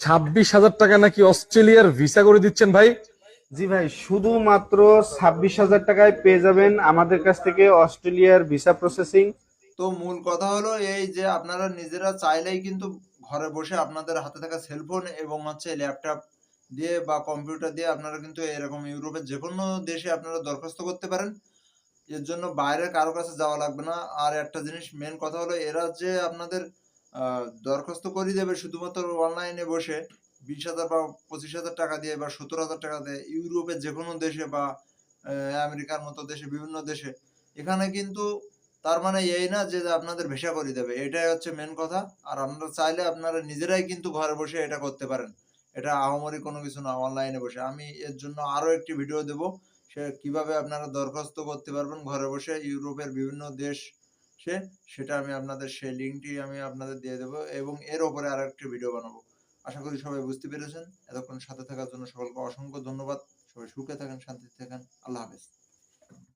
ছাব্বিশ হাজার টাকা নাকি অস্ট্রেলিয়ার ভিসা করে দিচ্ছেন ভাই? জি ভাই শুধুমাত্র ছাব্বিশ হাজার টাকায় পেয়ে যাবেন আমাদের কাছ থেকে অস্ট্রেলিয়ার ভিসা প্রসেসিং। তো মূল কথা হলো এই যে আপনারা নিজেরা চাইলেই কিন্তু ঘরে বসে আপনাদের হাতে থাকা সেলফোন এবং হচ্ছে ল্যাপটপ দিয়ে বা কম্পিউটার দিয়ে আপনারা কিন্তু এরকম ইউরোপের যে কোনো দেশে আপনারা দরখাস্ত করতে পারেন। এর জন্য বাইরে কারও কাছে যাওয়া লাগবে না। আর একটা জিনিস মেন কথা হলো এরা যে আপনাদের দরখাস্ত করে দেবে শুধুমাত্র অনলাইনে বসে বিশ হাজার বা পঁচিশ হাজার টাকা দিয়ে বা সত্তর হাজার টাকা দিয়ে ইউরোপের যে কোনো দেশে বা আমেরিকার মতো দেশে, বিভিন্ন দেশে। এখানে কিন্তু তার মানে এই না যে আপনাদের ভিসা করে দেবে। এটাই হচ্ছে মেন কথা। আর আপনারা চাইলে আপনারা নিজেরাই কিন্তু ঘরে বসে এটা করতে পারেন। এটা আহামরি কোনো কিছু না অনলাইনে বসে। আমি এর জন্য আরও একটি ভিডিও দেব। সে কীভাবে আপনারা দরখাস্ত করতে পারবেন ঘরে বসে ইউরোপের বিভিন্ন দেশ সে সেটা আমি আপনাদের সেই লিঙ্কটি আমি আপনাদের দিয়ে দেবো এবং এর ওপরে আর একটি ভিডিও বানাবো। আশা করি সবাই বুঝতে পেরেছেন। এতক্ষণ সাথে থাকার জন্য সকলকে অসংখ্য ধন্যবাদ। সবাই সুখে থাকেন, শান্তিতে থাকেন।